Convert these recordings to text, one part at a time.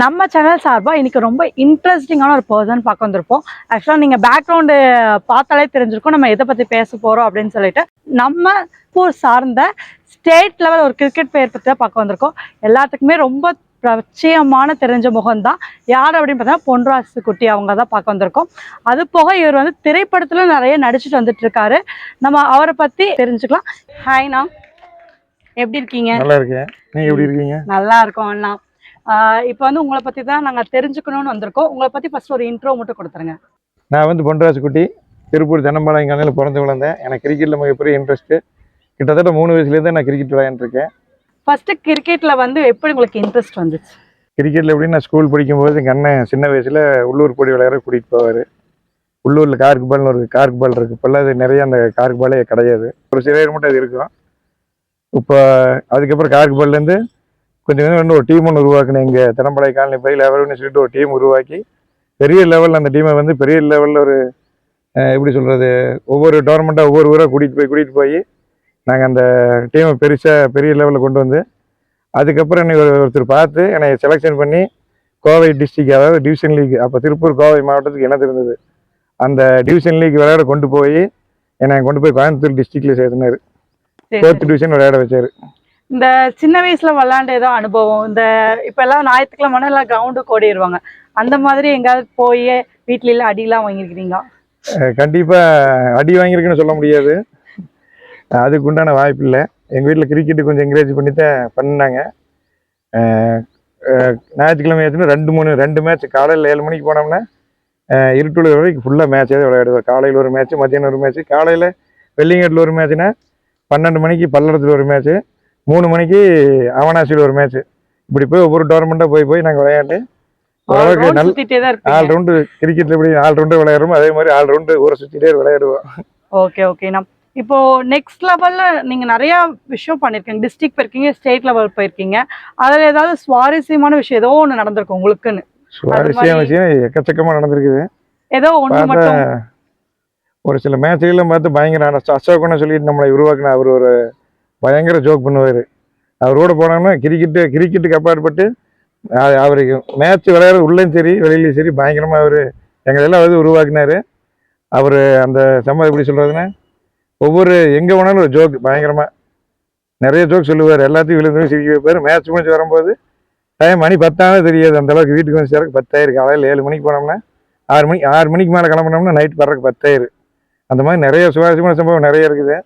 நம்ம சேனல் சார்பாக இன்னைக்கு ரொம்ப இன்ட்ரெஸ்டிங்கான ஒரு பர்சன் பார்க்க வந்திருப்போம். ஆக்சுவலாக நீங்கள் பேக்ரவுண்டு பார்த்தாலே தெரிஞ்சிருக்கும். நம்ம எதை பற்றி பேச போகிறோம் அப்படின்னு சொல்லிட்டு நம்ம ஊர் சார்ந்த ஸ்டேட் லெவல் ஒரு கிரிக்கெட் பிளேயர் பற்றி தான் பார்க்க வந்திருக்கோம். எல்லாத்துக்குமே ரொம்ப பிரச்சயமான தெரிஞ்ச முகம் தான். யார் அப்படின்னு பார்த்தா பொன்ராசு குட்டி அவங்க தான் பார்க்க வந்திருக்கோம். அது போக இவர் வந்து திரைப்படத்தில் நிறைய நடிச்சிட்டு வந்துட்டு இருக்காரு. நம்ம அவரை பற்றி தெரிஞ்சுக்கலாம். ஹாய்ண்ணா எப்படி இருக்கீங்க? நல்லா இருக்கேன். நீங்க எப்படி இருக்கீங்க? நல்லா இருக்கோம் அண்ணா. இப்போ வந்து உங்களை பற்றி தான் நாங்கள் தெரிஞ்சுக்கணும்னு வந்திருக்கோம். உங்களை பற்றி ஃபர்ஸ்ட் ஒரு இன்ட்ரோ மட்டும் கொடுத்துருங்க. நான் வந்து பொன்ராஜ் குட்டி திருப்பூர் தென்னம்பாளையம் கண்ணில் பிறந்து விழுந்தேன் எனக்கு கிரிக்கெட்டில் மிகப்பெரிய இன்ட்ரெஸ்ட்டு கிட்டத்தட்ட மூணு வயசுலேருந்து நான் கிரிக்கெட் விளையாண்டுருக்கேன். ஃபர்ஸ்ட் கிரிக்கெட்ல வந்து எப்படி உங்களுக்கு இன்ட்ரெஸ்ட் வந்துச்சு? கிரிக்கெட்டில் எப்படி நான் ஸ்கூல் படிக்கும்போது எங்கள் அண்ணன் சின்ன வயசில் உள்ளூர் போடி விளையாட கூட்டிகிட்டு போவார். உள்ளூரில் கார்க்கு பால்னு ஒரு கார்க்கு பால் இருக்குது இப்போல்லாம் அது நிறைய அந்த கார்க்கு பாலே கிடையாது. ஒரு சில மட்டும் அது இருக்கும். இப்போ அதுக்கப்புறம் கார்க்கு பால்லேருந்து கொஞ்சம் கொஞ்சம் வந்து ஒரு டீம் ஒன்று உருவாக்கினேன் இங்கே. தென்னம்பாளைய காலனி பையில் எவருன்னு சொல்லிட்டு ஒரு டீம் உருவாக்கி பெரிய லெவலில் அந்த டீமை வந்து பெரிய லெவலில் ஒரு எப்படி சொல்கிறது ஒவ்வொரு டோர்னமெண்ட்டாக ஒவ்வொரு ஊராக கூட்டிகிட்டு போய் கூட்டிகிட்டு போய் நாங்கள் அந்த டீமை பெருசாக பெரிய லெவலில் கொண்டு வந்து அதுக்கப்புறம் என்னை ஒரு- ஒருத்தர் பார்த்து என்னை செலெக்ஷன் பண்ணி கோவை டிஸ்ட்ரிக்ட் அதாவது டிவிஷன் லீக் அப்போ திருப்பூர் கோவை மாவட்டத்துக்கு எனக்கு இருந்தது. அந்த டிவிஷன் லீக் விளையாட கொண்டு போய் என்னை கொண்டு போய் கோயம்புத்தூர் டிஸ்ட்ரிக்ட்ல சேர்த்துனாரு. சரி, ஃபோர்த். டிவிஷன் விளையாட வச்சாரு. இந்த சின்ன வயசுல விளாண்ட ஏதோ அனுபவம் இந்த இப்ப எல்லாம் ஞாயிற்றுக்கிழமை எல்லாம் கிரவுண்டு ஓடிடுவாங்க அந்த மாதிரி எங்காவது போய் வீட்ல எல்லாம் அடியெல்லாம் வாங்கியிருக்கிறீங்க கண்டிப்பா அடி வாங்கியிருக்குன்னு சொல்ல முடியாது. அதுக்கு உண்டான வாய்ப்பு இல்லை. எங்கள் வீட்டில் கிரிக்கெட்டு கொஞ்சம் என்கரேஜ் பண்ணி தான் பண்ணாங்க ஞாயிற்றுக்கிழமை ஆச்சுன்னா ரெண்டு மூணு ரெண்டு மேட்ச் காலையில் ஏழு மணிக்கு போனோம்னா அஹ் இருட்டுல வரைக்கும் ஃபுல்லாக மேட்சே விளையாடுவேன் காலையில் ஒரு மேட்ச் மத்தியானம் ஒரு மேட்ச் காலையில் வெள்ளிங்கட்டில் ஒரு மேட்ச்னா பன்னெண்டு மணிக்கு பல்லடத்தில் ஒரு மேட்ச்சு மூணு மணிக்கு அவனாசியில் ஒரு மேட்ச் இப்படி போய் ஒவ்வொரு டோர்னமெண்ட்டாக போய் போய் நாங்கள் விளையாண்டு ஓரளவுக்கு நல்ல ஆல் ரவுண்டு கிரிக்கெட்டில் எப்படி ஆல் ரவுண்டு விளையாடுறோமோ அதே மாதிரி ஆல் ரவுண்டு ஊரை சுற்றிட்டே விளையாடுவோம். ஓகே ஓகே நான் இப்போ நெக்ஸ்ட் லெவல்ல நீங்க நிறைய விஷயம் பண்ணிருக்கீங்க. டிஸ்ட்ரிக்ட் போயிருக்கீங்க ஸ்டேட் லெவல் போயிருக்கீங்க. அதுல ஏதாவது சுவாரஸ்யமான விஷயம் ஏதோ ஒண்ணு நடந்திருக்கும் உங்களுக்குன்னு? சுவாரஸ்யம் மாதிரி- விஷயம் எக்கச்சக்கமாக நடந்திருக்குது. ஏதோ ஒண்ணு மட்டும்? ஒரு சில மேட்ச்லாம் பார்த்து பயங்கர அசோகன்னு சொல்லிட்டு நம்மளை உருவாக்கின அவர் ஒரு பயங்கர ஜோக் பண்ணுவார். அவரோட போனோம்னா கிரிக்கெட்டு கிரிக்கெட்டுக்கு அப்பாற்பட்டு அவருக்கு மேட்ச் விளையாடுறது உள்ளேயும் சரி வெளியிலையும் சரி பயங்கரமாக அவர் எங்களெல்லாம் வந்து உருவாக்கினார். அவர் அந்த சம்மதம் எப்படி சொல்கிறதுன்னா ஒவ்வொரு எங்கே போனாலும் ஒரு ஜோக் பயங்கரமாக நிறைய ஜோக் சொல்லுவார். எல்லாத்தையும் விழுந்து சிரிக்க வைப்பார். மேட்ச் முடிஞ்சு வரும்போது டைம் மணி பத்தானே தெரியாது. அந்தளவுக்கு வீட்டுக்கு வந்து சேரக்கு பத்தாயிரம் காலையில் ஏழு மணிக்கு போனோம்னா ஆறு மணி ஆறு மணிக்கு மேலே கிளம்புனோம்னா நைட் வர்றதுக்கு பத்தாயிரம் அந்த மாதிரி நிறைய சுவாரஸ்யமான சம்பவம் நிறைய இருக்குது.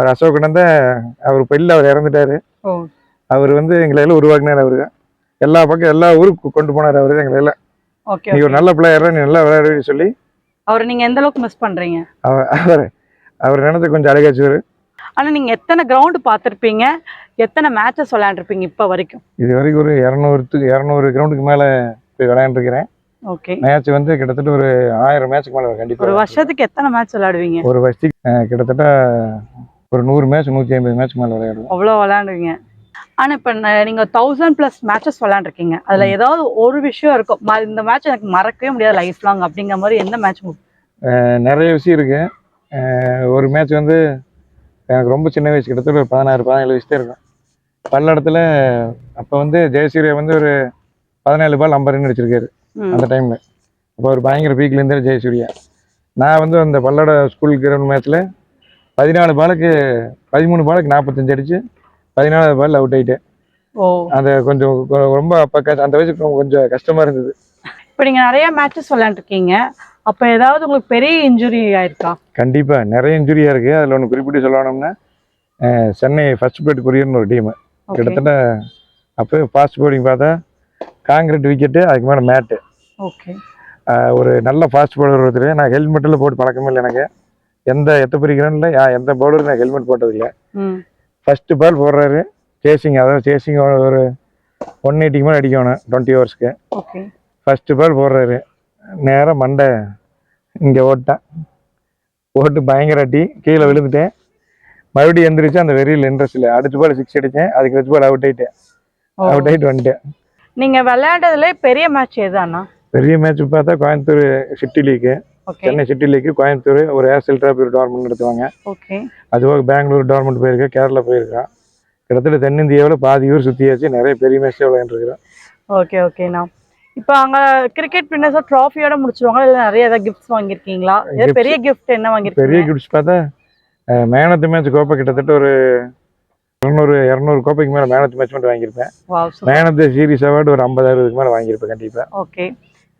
அவர் அசோகன் தான் அவர் இப்போ இல்லை அவர் இறந்துட்டாரு. அவர் வந்து எங்களை எல்லாம் உருவாக்கினார் அவரு. எல்லா பக்கம் எல்லா ஊருக்கு கொண்டு போனார் அவர் எங்களை எல்லாம். நீ ஒரு நல்ல பிளேயர் நீ நல்லா விளையாடுன்னு சொல்லி. அவர் நீங்க எந்த அளவுக்கு மிஸ் பண்றீங்க? அவர் அவர் நினைத்து கொஞ்சம் அழகாச்சுவார் ஆனா நீங்க எத்தனை கிரவுண்ட் பார்த்திருப்பீங்க? எத்தனை மேட்சஸ் விளையாண்டுருப்பீங்க இப்ப வரைக்கும்? இது வரைக்கும் ஒரு இரநூறுத்துக்கு இரநூறு கிரவுண்டுக்கு மேலே போய் விளையாண்டுருக்கிறேன். ஓகே. மேட்ச் வந்து கிட்டத்தட்ட ஒரு ஆயிரம் மேட்ச்சுக்கு மேலே ஒரு கண்டிப்பாக வருஷத்துக்கு எத்தனை மேட்ச் விளையாடுவீங்க? ஒரு வருஷத்துக்கு கிட்டத்தட்ட ஒரு நூறு மேட்ச் நூற்றி ஐம்பது மேட்ச்க்கு மேலே விளையாடுவோம். அவ்வளோ விளையாடுவீங்க ஆனா இப்ப ந- நீங்க தௌசண்ட் பிளஸ் மேட்சஸ் விளையாண்டுருக்கீங்க. அதுல ஏதாவது ஒரு விஷயம் இருக்கும். இந்த மேட்ச் எனக்கு மறக்கவே முடியாது லைஃப் லாங் அப்படிங்கிற மாதிரி எந்த மேட்ச் நிறைய விஷயம் இருக்கு. ஒரு மேட்ச் வந்து எனக்கு ரொம்ப சின்ன வயசு கிட்டத்தட்ட ஒரு பதினாறு பதினேழு வயசு தான் இருக்கும். பல்லடத்தில் அப்போ வந்து ஜெயசூர்யா வந்து ஒரு பதினேழு பால் ஐம்பது ரன் அடிச்சிருக்காரு அந்த டைமில் அப்போ ஒரு பயங்கர பீக்கில் இருந்தார் ஜெயசூர்யா. நான் வந்து அந்த பல்லட ஸ்கூல் கிரவுண்ட் மேட்ச்சில் பதினாலு பாலுக்கு பதிமூணு பாலுக்கு நாற்பத்தஞ்சு அடிச்சு பதினாலாவது பால் அவுட் ஆயிட்டேன். அந்த கொஞ்சம் ரொம்ப அப்போ அந்த வயசுக்கு கொஞ்சம் கஷ்டமாக இருந்தது. இப்போ நீங்க நிறைய மேட்சஸ் விளையாண்டுருக்கீங்க. அப்ப ஏதாவது உங்களுக்கு பெரிய இன்ஜுரி ஆயிருக்கா? கண்டிப்பாக நிறைய இன்ஜுரியாக இருக்குது அதில் ஒன்று குறிப்பிட்டு சொல்லணும்னா சென்னை ஃபர்ஸ்ட் பேட் கொரியர்னு ஒரு டீமு. கிட்டத்தட்ட அப்போ ஃபாஸ்ட் பவுலிங் பார்த்தா காங்கிரீட் விக்கெட்டு அதுக்கு மேலே மேட்டு ஓகே. ஒரு நல்ல ஃபாஸ்ட் பவுலர் ஒருத்தர். நான் ஹெல்மெட்டில் போட்டு பழக்கமே இல்லை எனக்கு. எந்த எத்த பிரிக்கிறேன்னு யா எந்த பவுலரும் நான் ஹெல்மெட் போட்டதில்லை. ம். ஃபஸ்ட்டு பால் போடுறாரு. சேசிங் அதாவது சேசிங் ஒரு ஒன் எயிட்டிக்கு மேலே அடிக்கணும் டுவெண்ட்டி ஓவர்ஸ்க்கு ஃபஸ்ட்டு பால் போடுறாரு. நேராக மண்டை இங்கே ஓட்டான் ஓட்டு பயங்கர அடி. கீழே விழுந்துட்டேன். மறுபடியும் எந்திரிச்சு அந்த வெறியில் இன்ட்ரெஸ்ட் அடுத்த பால் சிக்ஸ் அடித்தேன் அதுக்கு வச்சு பால் அவுட் ஆயிட்டேன். ஓ. அவுட் ஆயிட்டு வந்துட்டேன். நீங்க விளையாண்டதுல பெரிய மேட்ச் எதானா பெரிய மேட்ச் பார்த்தா Coimbatore city league Chennai city league Coimbatore ஒரு ஏர்செல் டிராப் ஒரு டோர்னமெண்ட் நடத்துவாங்க. அதுபோக பெங்களூர் டோர்னமெண்ட் போயிருக்கேன் கேரளா போயிருக்கேன் கிட்டத்தட்ட தென்னிந்தியாவில் பாதி ஊர் சுற்றியாச்சு நிறைய பெரிய மேட்ச்சே விளையாண்டுருக்கிறேன் ஓகே ஓகேண்ணா இப்போ அங்க கிரிக்கெட் பின்னர்ஸா ட்ராஃபியோட முடிச்சிருவாங்க இல்ல நிறைய ஏதாவது கிஃப்ட்ஸ் வாங்கியிருக்கீங்களா? பெரிய கிஃப்ட் என்ன பெரிய வாங்கியிருக்கீங்க கிஃப்ட்ஸ் பார்த்தா மேன் ஆஃப் தி மேட்ச் கோப்பை கிட்டத்தட்ட ஒரு இரநூறு இரநூறு கோப்பைக்கு மேலே மேன் ஆஃப் தி மேட்ச் மட்டும் வாங்கியிருப்பேன். Man of the series award ஒரு ஐம்பது அறுபதுக்கு மேலே வாங்கியிருப்பேன் கண்டிப்பாக ஓகே.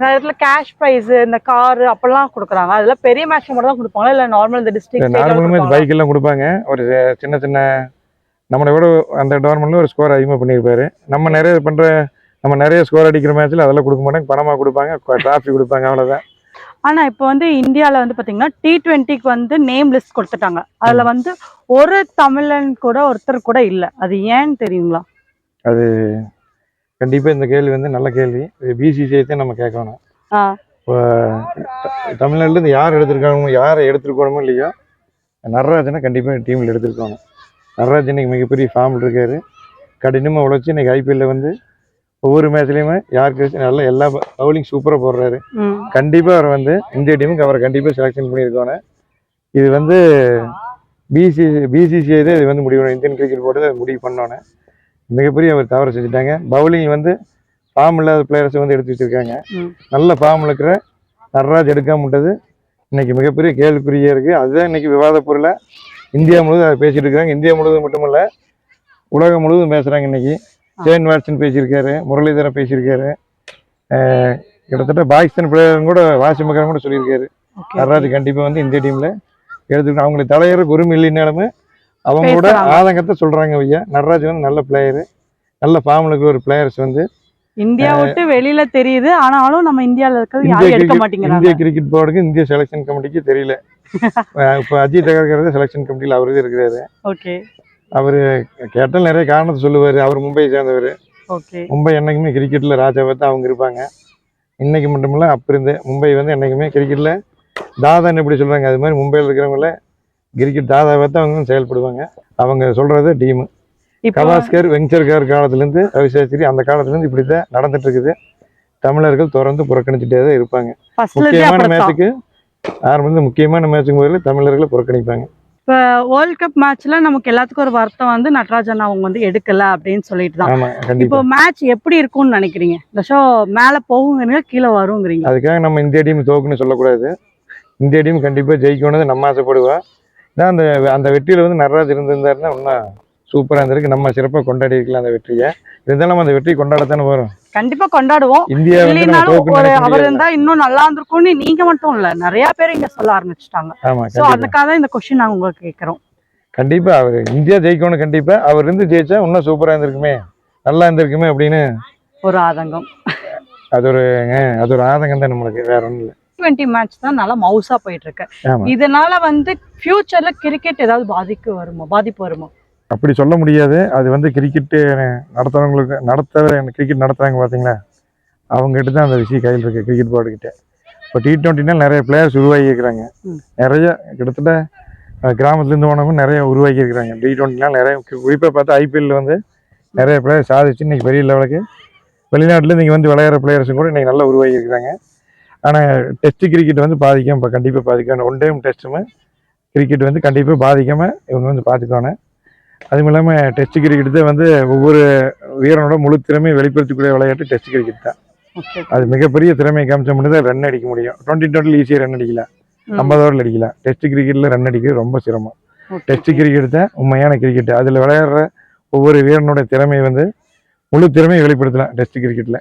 நிறைய இடத்துல கேஷ் ப்ரைஸ் இந்த கார் அப்பெல்லாம் கொடுக்குறாங்க. அதெல்லாம் பெரிய மேட்ச் மட்டும் தான் கொடுப்பாங்களா? இல்ல நார்மல் இந்த டிஸ்ட்ரிக்ட் நார்மல் மேட்ச் பைக் எல்லாம் கொடுப்பாங்க. ஒரு சின்ன சின்ன நம்மளை விட அந்த டோர்னமெண்ட்ல ஒரு ஸ்கோர் அதிகமாக பண்ணியிருப்பாரு. நம்ம நிறைய பண்ற நம்ம நிறைய ஸ்கோர் அடிக்கிற மேட்ச்ல அதெல்லாம் கொடுக்க மாட்டாங்க. பணமா கொடுப்பாங்க டிராஃபி கொடுப்பாங்க அவ்வளவுதான். ஆனா இப்போ வந்து இந்தியால வந்து பாத்தீங்கன்னா டி டுவெண்ட்டிக்கு வந்து நேம் லிஸ்ட் கொடுத்துட்டாங்க. அதுல வந்து ஒரு தமிழன் கூட ஒருத்தர் கூட இல்ல. அது ஏன்னு தெரியுங்களா? கண்டிப்பா இந்த கேள்வி வந்து நல்ல கேள்வி. இது பிசிசிஐ தான் நம்ம கேட்கணும். இப்போ த- தமிழ்நாட்டுல இருந்து யார் எடுத்திருக்காங்க யாரை எடுத்துருக்கணுமோ இல்லையோ நடராஜனை கண்டிப்பா டீம்ல எடுத்திருக்கணும். நடராஜன் இன்னைக்கு மிகப்பெரிய ஃபார்மில் இருக்காரு. கடினமாக உழைச்சி இன்னைக்கு ஐபிஎல்ல வந்து ஒவ்வொரு மேட்ச்லையுமே யாருக்கு நல்ல எல்லா பவுலிங் சூப்பராக போடுறாரு. கண்டிப்பாக அவர் வந்து இந்திய டீமுக்கு அவரை கண்டிப்பாக செலெக்ஷன் பண்ணியிருக்கோம் இது வந்து பிசி பிசிசிஐ தான் இது வந்து முடிவு. இந்தியன் கிரிக்கெட் போர்டு முடிவு பண்ணோன்னே மிகப்பெரிய அவர் தவறு செஞ்சுட்டாங்க. பவுலிங் வந்து ஃபார்ம் இல்லாத பிளேயர்ஸை வந்து எடுத்து வச்சிருக்காங்க. நல்ல ஃபார்மில் இருக்கிற நடராஜ் எடுக்காம விட்டது. இன்னைக்கு மிகப்பெரிய கேள்விக்குறியாக இருக்குது அதுதான் இன்னைக்கு விவாத பொருளை. இந்தியா முழுவதும் அதை இருக்காங்க. இந்தியா முழுவதும் மட்டுமல்ல உலகம் முழுவதும் பேசுகிறாங்க இன்னைக்கு. ஜெயன் வாட்சன் பேசியிருக்காரு முரளிதரன் பேசியிருக்காரு. கிட்டத்தட்ட பாகிஸ்தான் பிளேயரும் கூட வாசிமகரன் கூட சொல்லியிருக்காரு. நடராஜ் கண்டிப்பாக வந்து இந்திய டீமில் எடுத்துக்கணும். அவங்களை தலைவர் உரிமை இல்லைனாலுமே அவங்களோட. ஆதங்கத்தை சொல்கிறாங்க ஐயா. நடராஜ் வந்து நல்ல பிளேயரு நல்ல ஃபார்மில் இருக்கிற ஒரு பிளேயர்ஸ் வந்து இந்தியா விட்டு வெளியில தெரியுது. ஆனாலும் நம்ம இந்தியால இருக்கிறது இந்திய யாரும் எடுக்க மாட்டேங்கிறாங்க. இந்திய கிரிக்கெட் போர்டுக்கு இந்திய செலெக்ஷன் கமிட்டிக்கு தெரியல. இப்போ அஜித் அகர்கர் செலெக்ஷன் கமிட்டியில் அவரு இருக்கிறாரு. ஓகே. அவர் கேட்டால் நிறைய காரணத்தை சொல்லுவார். அவர் மும்பை சேர்ந்தவர். ஓகே. மும்பை என்னைக்குமே கிரிக்கெட்டில் ராஜாவை தான் அவங்க இருப்பாங்க. இன்னைக்கு மட்டுமில்ல அப்போ இருந்து மும்பை வந்து என்னைக்குமே கிரிக்கெட்டில் தாதான்னு எப்படி சொல்கிறாங்க அது மாதிரி மும்பையில் இருக்கிறவங்கள கிரிக்கெட் தாதாவை தான் அவங்க செயல்படுவாங்க. அவங்க சொல்கிறது டீமு. கவாஸ்கர் வெங்கர்கார் காலத்துலேருந்து ரவிசாஸ்திரி அந்த காலத்துலேருந்து இப்படி தான் நடந்துட்டு இருக்குது தமிழர்கள் தொடர்ந்து புறக்கணிச்சுட்டே தான் இருப்பாங்க முக்கியமான மேட்சுக்கு ஆரம்பத்தில் முக்கியமான மேட்சுக்கு முதல்ல தமிழர்களை புறக்கணிப்பாங்க. இப்போ வேர்ல்ட் கப் மேட்ச்ல நமக்கு எல்லாத்துக்கும் ஒரு வருத்தம் வந்து நட்ராஜன் அவங்க வந்து எடுக்கல அப்படின்னு சொல்லிட்டு தான் இப்போ மேட்ச் எப்படி இருக்கும்னு நினைக்கிறீங்க? இந்த ஷோ மேல போகுங்கிறீங்க கீழே வருங்கிறீங்க? அதுக்காக நம்ம இந்திய டீம் தோக்குன்னு சொல்லக்கூடாது. இந்திய டீம் கண்டிப்பாக ஜெயிக்கணும்னு நம்ம ஆசைப்படுவோம் தான் அந்த அந்த வெற்றியில் வந்து நடராஜ் இருந்திருந்தாருன்னா இன்னும் சூப்பராக இருந்திருக்கு. நம்ம சிறப்பாக கொண்டாடி இருக்கலாம் அந்த வெற்றியை. இருந்தாலும் நம்ம அந்த வெற்றி கொண்டாடத்தானே வரும் கண்டிப்பா கொண்டாடுவோம். இந்தியா அவர். இருந்தா இன்னும் நல்லா இருந்திருக்கும்னு நீங்க மட்டும் இல்ல நிறைய பேர் இங்க சொல்ல ஆரம்பிச்சுட்டாங்க. சோ அதுக்காக தான் இந்த கொஸ்டின் நாங்க உங்களுக்கு கேக்குறோம் கண்டிப்பா அவர் இந்தியா ஜெயிக்கணும் கண்டிப்பா அவர் இருந்து ஜெயிச்சா இன்னும் சூப்பரா இருந்திருக்குமே. நல்லா இருந்திருக்குமே அப்படின்னு. ஒரு ஆதங்கம். அது ஒரு அது ஒரு ஆதங்கம் தான் நம்மளுக்கு வேற ஒன்றும் இல்லை. டுவெண்ட்டி மேட்ச் தான் நல்லா மவுசா போயிட்டு இருக்கு இதனால வந்து ஃபியூச்சர்ல கிரிக்கெட் ஏதாவது பாதிக்கு வருமா? பாதிப்பு வருமா? அப்படி சொல்ல முடியாது. அது வந்து கிரிக்கெட்டு நடத்துறவங்களுக்கு நடத்துற கிரிக்கெட் நடத்துறாங்க பார்த்தீங்களா அவங்ககிட்ட தான் அந்த விஷயம் கையில் இருக்கு கிரிக்கெட் போர்டு கிட்ட. இப்போ டி டுவெண்ட்டினா நிறைய பிளேயர்ஸ் உருவாகி இருக்கிறாங்க. நிறைய கிட்டத்தட்ட கிராமத்துலேருந்து போனவங்க நிறைய உருவாக்கி இருக்கிறாங்க. டி டுவெண்ட்டிலாம் நிறைய குறிப்பாக பார்த்தா ஐபிஎல்ல வந்து நிறைய பிளேயர் சாதிச்சு இன்னைக்கு பெரிய லெவலுக்கு வெளிநாட்டில் இங்கே வந்து விளையாடுற பிளேயர்ஸும் கூட இன்னைக்கு நல்லா உருவாகி இருக்கிறாங்க. ஆனால் டெஸ்ட் கிரிக்கெட் வந்து பாதிக்காம இப்போ கண்டிப்பாக பாதிக்கணும் ஒன் டைம் டெஸ்ட்டுமே கிரிக்கெட் வந்து கண்டிப்பாக பாதிக்காமல் இவங்க வந்து பார்த்துக்கணும் அதுவும் இல்லாமல் டெஸ்ட் கிரிக்கெட் தான் வந்து ஒவ்வொரு வீரனோட முழு திறமையை வெளிப்படுத்தக்கூடிய விளையாட்டு டெஸ்ட் கிரிக்கெட் தான். அது மிகப்பெரிய திறமையை காமிச்ச மட்டும் தான் ரன் அடிக்க முடியும். டுவெண்ட்டி டுவெண்ட்டி ஈஸியாக ரன் அடிக்கலாம் ஐம்பது ஓவரில் அடிக்கலாம் டெஸ்ட் கிரிக்கெட்டில் ரன் அடிக்கிறது ரொம்ப சிரமம். டெஸ்ட் கிரிக்கெட் தான் உண்மையான கிரிக்கெட் அதில் விளையாடுற ஒவ்வொரு வீரனோட திறமையை வந்து முழு திறமையை வெளிப்படுத்தலாம் டெஸ்ட் கிரிக்கெட்டில்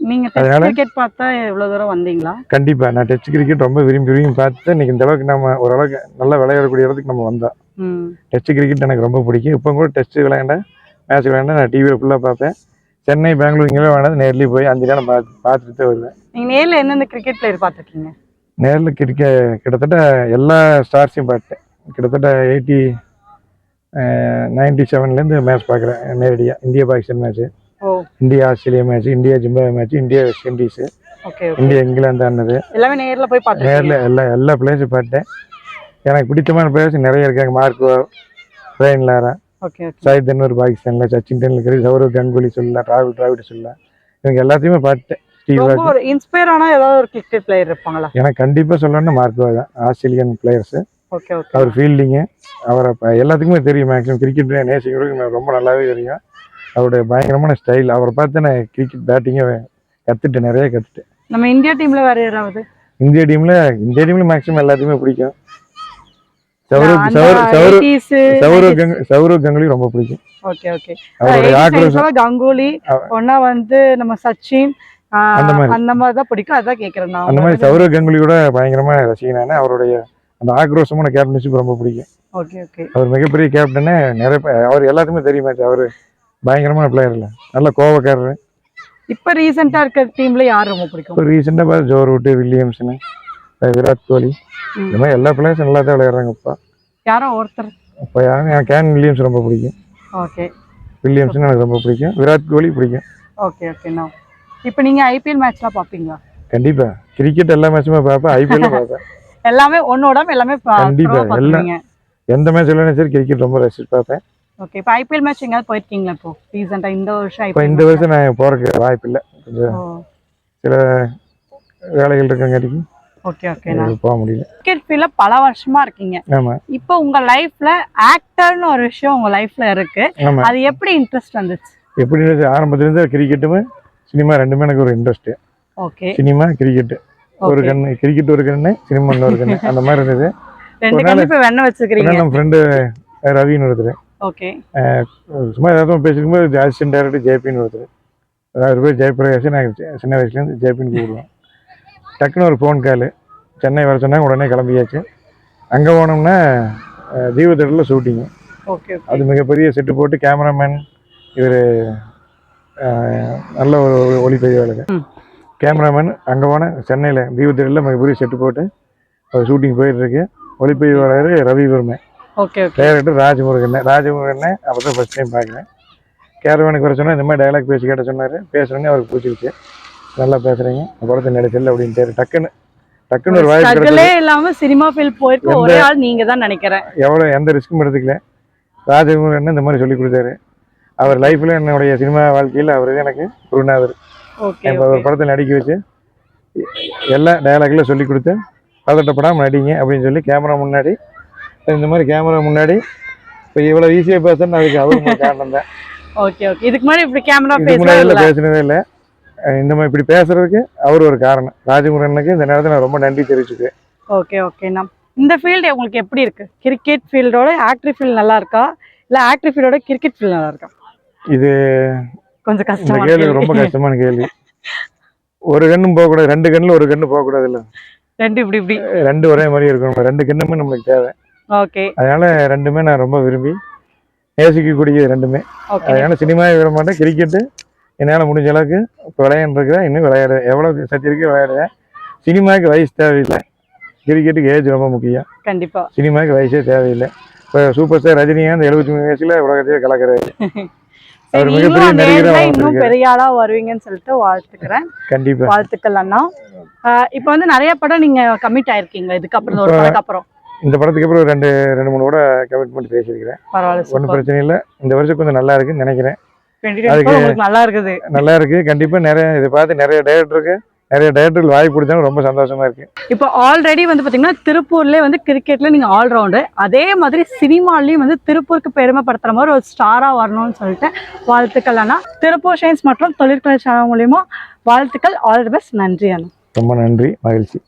நீங்க டெஸ்ட் அதனால- கிரிக்கெட் பார்த்தா எவ்வளவு தூரம் வந்தீங்களா? கண்டிப்பாக நான் டெஸ்ட் கிரிக்கெட் ரொம்ப விரும்பி விரும்பி பார்த்து இன்னைக்கு இந்த அளவுக்கு நம்ம ஓரளவுக்கு நல்லா விளையாடக்கூடிய இடத்துக்கு நம்ம வந்தோம். டெஸ்ட் கிரிக்கெட் எனக்கு ரொம்ப பிடிக்கும். இப்போ கூட டெஸ்ட் விளையாண்ட மேட்ச் விளையாண்ட நான் டிவியில் ஃபுல்லாக பார்ப்பேன். சென்னை பெங்களூர் இங்கெல்லாம் வேணாலும் நேர்லேயே போய் அஞ்சு நேரம் பார்த்து பார்த்துட்டு வருவேன். நீங்க நேர்ல எந்தெந்த கிரிக்கெட் பிளேயர் பார்த்திருக்கீங்க? நேரில் கிரிக்க கிட்டத்தட்ட எல்லா ஸ்டார்ஸையும் பார்த்தேன் கிட்டத்தட்ட எயிட்டி நைன்டி செவன்லேருந்து மேட்ச் பார்க்குறேன் நேரடியாக India Pakistan match India Australia match India Zimbabwe match India West Indies India England ஆனது எல்லாமே நேர்ல போய் நேரில் பார்த்திருக்கீங்க எல்லா எல்லா பிளேயர்ஸும் பார்த்தேன். எனக்கு பிடித்தமான பிளேயர்ஸ் நிறைய இருக்காங்க Marco Brian Lara Saeed Anwar பாகிஸ்தானில் சச்சின் டெண்டுல்கர் சௌரவ் கங்குலி சொல்லலாம் ராகுல் டிராவிட் சொல்லலாம். இவங்க எல்லாத்தையுமே பார்த்தேன். இன்ஸ்பயர் ஆனா ஏதாவது ஒரு கிரிக்கெட் பிளேயர் இருப்பாங்களா? எனக்கு கண்டிப்பாக சொல்லணும்னா மார்க்கோ தான். ஆஸ்திரேலியன் பிளேயர்ஸு அவர் ஃபீல்டிங்கு அவரை எல்லாத்துக்குமே தெரியும். மேக்ஸிமம் கிரிக்கெட் நேசிக்கிறதுக்கு எனக்கு ரொம்ப நல்லாவே தெரியும். அவருடைய பயங்கரமான ஸ்டைல் அவரை பார்த்து நான் கிரிக்கெட் பேட்டிங்கை கற்றுட்டேன் நிறைய கற்றுட்டேன் நம்ம இந்தியா டீம்ல வேற யாராவது? இந்திய டீமில் இந்திய டீமில் மேக்ஸிமம் எல்லாத்தையுமே பிடிக்கும். சௌரவ் சௌரவ் சௌரவ் 80s, சௌரவ் கங் சௌரவ் கங்குலி ரொம்ப பிடிக்கும். Okay okay. அவருடைய ஆக்ரோஷம். கங்குலி அவ- ஒன்னா வந்து நம்ம சச்சின் அந்த மாதிரி. அந்த மாதிரி தான் பிடிக்கும். அதான் கேக்குறேன் நான் அந்த மாதிரி சௌரவ் கங்குலியோட பயங்கரமா ரசிகனான அவருடைய அந்த ஆக்ரோஷமான கேப்டன்ஷிப் ரொம்ப பிடிக்கும். Okay okay. அவர் மிகப்பெரிய கேப்டனு நிறைய அவர் எல்லாத்துக்குமே தெரியுமா அவர் பயங்கரமான பிளேயர் இல்லை நல்ல கோவக்காரர். இப்ப ரீசெண்டா இருக்கிற டீம்ல யார் ரொம்ப பிடிக்கும்? இப்போ ரீசெண்டாக பார்த்து ஜோர் விட்டு வில்லியம்சனு அஹ் விராட் கோலி. இந்த மாதிரி எல்லா பிளேயர்ஸும் நல்லா தான் விளையாடுறாங்க இப்போ. யாரோ ஒருத்தர். இப்போ யாரும் எனக்கு கேன் வில்லியம்ஸ் ரொம்ப பிடிக்கும். ஓகே. வில்லியம்சன் எனக்கு ரொம்ப பிடிக்கும். விராட் கோலி பிடிக்கும். ஓகே ஓகே நான் இப்போ நீங்க ஐபிஎல் மேட்ச்லாம் பாப்பீங்களா? கண்டிப்பா. கிரிக்கெட் எல்லா மேட்சுமே பார்ப்பேன் ஐபிஎல்லும் பார்ப்பேன் எல்லாமே ஒன்னோட எல்லாமே பா- கண்டிப்பா, thorough ஆ எல்லாம். எந்த மேட்ச் இல்லைனா சரி கிரிக்கெட் ரொம்ப ரசிச்சு பார்ப்பேன் ஓகே இப்போ ஐபிஎல் மேட்ச் எங்கேயாவது போயிருக்கீங்களா இப்போ? ரீசெண்டா இந்த வருஷம் இப்போ இந்த வருஷம் நான் போறதுக்கு வாய்ப்பு இல்லை கொஞ்சம் சில வேலைகள் இருக்கங்காட்டிக்கு ஓகே ஓகே நான் போக முடியல. கிரிக்கெட் ஃபீல்ட்ல பல வருஷமா இருக்கீங்க. ஆமா. இப்போ உங்க லைஃப்ல ஆக்டர்னு ஒரு விஷயம் உங்க லைஃப்ல இருக்கு. அது எப்படி இன்ட்ரெஸ்ட் வந்துச்சு? எப்படி? ஆரம்பத்துல இருந்து கிரிக்கெட்டுமே சினிமா ரெண்டுமே எனக்கு ஒரு இன்ட்ரெஸ்ட் ஓகே சினிமா கிரிக்கெட் ஒரு கண்ணு கிரிக்கெட் ஒரு கண்ணு சினிமா இன்னொரு கண்ணு. அந்த மாதிரி இருந்தது. ரெண்டு ஒரு கண்ணு இப்போ வெண்ண வச்சுக்கிறீங்க. நம்ம ஃப்ரெண்டு ரவின்னு ஒருத்தர். சும்மா ஏதாவது பேசிக்கும்போது அசிஸ்டன்ட் டேரக்டர் ஜேபின்னு ஒருத்தர். அவர் பேர் ஜெயபிரகாஷ் நான் சின்ன வயசுலேருந்து ஜேபின்னு கூப்பிடுவோம். டக்குன்னு ஒரு ஃபோன் கால் சென்னை வர சொன்னாங்க உடனே கிளம்பியாச்சு. அங்கே போனோம்னா அஹ், தீபத்தட்டில் ஷூட்டிங்கு ஓகே ஓகே. அது மிகப்பெரிய செட்டு போட்டு கேமராமேன் இவர் நல்ல ஒரு ஒளிப்பதிவு வேலைங்க. ம். கேமராமேன் அங்கே போனேன் சென்னையில் தீபத்தட்டில் மிகப்பெரிய செட்டு போட்டு அவர் ஷூட்டிங் போயிட்டு இருக்கு. ஒளிப்பதிவாளர் ரவிவர்மை okay okay director Rajamurugan Rajamurugan அப்போ தான் ஃபஸ்ட் டைம் பார்க்குறேன். கேரவானுக்கு வர சொன்னால் இந்த மாதிரி டயலாக் பேசி கேட்ட சொன்னார். பேசுகிறேன்னு அவருக்கு பிடிச்சிருச்சு நல்லா பேசுகிறீங்க படத்தை நடிச்சல அப்படின்ட்டு டக்குன்னு டக்குன்னு ஒரு வாய்ப்பு இல்லாம சினிமா ஃபீல்ட் போயிருக்க ஒரே ஆள் நீங்க தான் நினைக்கிறேன். எவ்வளோ எந்த ரிஸ்க்கும் எடுத்துக்கல. ராஜமுருகன் இந்த மாதிரி சொல்லி கொடுத்தாரு. அவர் லைஃப்பில் என்னுடைய சினிமா வாழ்க்கையில் அவர் எனக்கு குருநாதர். இப்போ ஒரு படத்தில் நடிக்க வச்சு எல்லா டயலாக்ல சொல்லி கொடுத்து பதட்டப்படாமல் நடிங்க அப்படின்னு சொல்லி கேமரா முன்னாடி இந்த மாதிரி கேமரா முன்னாடி. இப்போ இவ்வளோ ஈஸியாக பேசுறேன்னு அதுக்கு அவரு காரணம் தான். ஓகே ஓகே இதுக்கு முன்னாடி இப்படி கேமரா இல்ல பேசினதே இல்லை. இந்த மாதிரி இப்படி பேசுறதுக்கு அவர் ஒரு காரணம். ராஜமுருகனுக்கு இந்த நேரத்தில் நான் ரொம்ப நன்றி தெரிவிச்சுக்கிறேன். ஓகே ஓகே நான் இந்த ஃபீல்டு உங்களுக்கு எப்படி இருக்கு? கிரிக்கெட் ஃபீல்டோட ஆக்டர் ஃபீல்ட் நல்லா இருக்கா? இல்ல ஆக்டர் ஃபீல்டோட கிரிக்கெட் ஃபீல்ட் நல்லா இருக்கா? இது கொஞ்சம் இந்த கஷ்டமா கேள்வி ரொம்ப கஷ்டமான கேள்வி. ஒரு கண்ணும் போகக்கூடாது ரெண்டு கண்ணில் ஒரு கண்ணு போகக்கூடாது இல்லை? ரெண்டு இப்படி இப்படி. ரெண்டு ஒரே மாதிரி இருக்கணும். ரெண்டு கண்ணுமே நம்மளுக்கு தேவை. ஓகே. அதனால ரெண்டுமே நான் ரொம்ப விரும்பி நேசிக்கக்கூடிய ரெண்டுமே. அதனால சினிமாவை விட மாட்டேன். கிரிக்கெட்டு என்னால் முடிஞ்ச அளவுக்கு இப்போ விளையாண்டுருக்கிறேன் இன்னும் விளையாடு எவ்வளோ சக்தி இருக்கு விளையாடுவேன் சினிமாவுக்கு வயசு தேவையில்லை. கிரிக்கெட்டுக்கு ஏஜ் ரொம்ப முக்கியம். கண்டிப்பா. சினிமாவுக்கு வயசே தேவையில்லை. இப்போ சூப்பர் ஸ்டார் ரஜினிகாந்த் எழுபத்தி மூணு வயசுல உலகத்தையே கலக்கிறாரு. அவர் மிகப்பெரிய இன்னும். பெரிய ஆளா வருவீங்கன்னு சொல்லிட்டு வாழ்த்துக்கிறேன். கண்டிப்பா. வாழ்த்துக்கள் அண்ணா. இப்போ வந்து நிறைய படம் நீங்க கமிட் ஆயிருக்கீங்க. இதுக்கப்புறம் ஒரு படத்துக்கு அப்புறம். இந்த படத்துக்கு அப்புறம் ரெண்டு ரெண்டு மூணு கூட கமிட்மெண்ட் பேசியிருக்கிறேன். பரவாயில்ல ஒன்றும் பிரச்சனை இல்லை. இந்த வருஷம் கொஞ்சம் நல்லா இருக்குன்னு நினைக்கிறேன். அதுக்கு- நல்லா இருக்குது. நல்லா இருக்கு. கண்டிப்பா நிறைய இதை பார்த்து நிறைய டேரக்டருக்கு நிறைய டேரக்டர்கள் வாய்ப்பு கொடுத்தாங்க ரொம்ப சந்தோஷமா இருக்கு. இப்போ ஆல்ரெடி வந்து பாத்தீங்கன்னா திருப்பூர்லயே வந்து கிரிக்கெட்ல நீங்க ஆல்ரவுண்டு அதே மாதிரி சினிமாலையும் வந்து திருப்பூருக்கு பெருமைப்படுத்துற மாதிரி ஒரு ஸ்டாரா வரணும்னு சொல்லிட்டு வாழ்த்துக்கள் அண்ணா. திருப்பூர் ஷைன்ஸ் மற்றும் தொழிற்கலை சேனல் மூலியமா வாழ்த்துக்கள். ஆல் தி பெஸ்ட் நன்றி அண்ணா. ரொம்ப நன்றி. மகிழ்ச்சி.